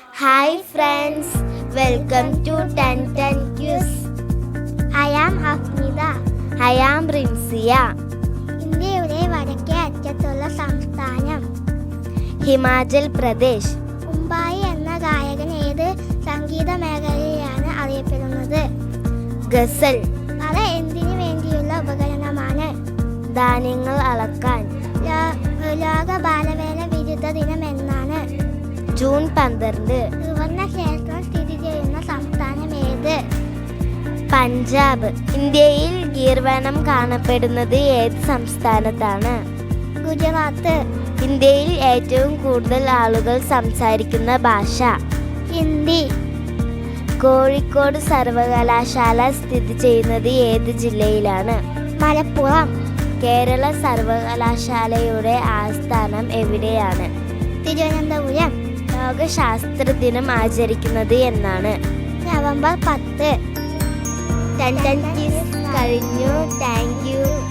Hi friends welcome to ten ten cues I am Hafnida I am Rinsiya ഇന്ത്യയുടെ വടക്കേ അറ്റത്തുള്ള സംസ്ഥാനം. ഹിമാചൽ പ്രദേശ് മുംബായി എന്ന ഗായകൻ ഏത് സംഗീത മേഖലയിലാണ് അറിയപ്പെടുന്നത്? ഗസൽ. പറ എന്തിനു വേണ്ടിയുള്ള ഉപകരണമാണ്? ധാന്യങ്ങൾ അളക്കാൻ. ജൂൺ പന്ത്രണ്ട്. സുവർണ ക്ഷേത്രം സ്ഥിതി ചെയ്യുന്ന സംസ്ഥാനം ഏത് പഞ്ചാബ്. ഇന്ത്യയിൽ ഗീർവനം കാണപ്പെടുന്നത് ഏത് സംസ്ഥാനത്താണ്? ഗുജറാത്ത്. ഇന്ത്യയിൽ ഏറ്റവും കൂടുതൽ ആളുകൾ സംസാരിക്കുന്ന ഭാഷ? ഹിന്ദി. കോഴിക്കോട് സർവകലാശാല സ്ഥിതി ചെയ്യുന്നത് ഏത് ജില്ലയിലാണ്? മലപ്പുറം. കേരള സർവകലാശാലയുടെ ആസ്ഥാനം എവിടെയാണ്? തിരുവനന്തപുരം. ലോക ശാസ്ത്ര ദിനം ആചരിക്കുന്നത് എന്നാണ്. നവംബർ പത്ത്. കഴിഞ്ഞു താങ്ക് യു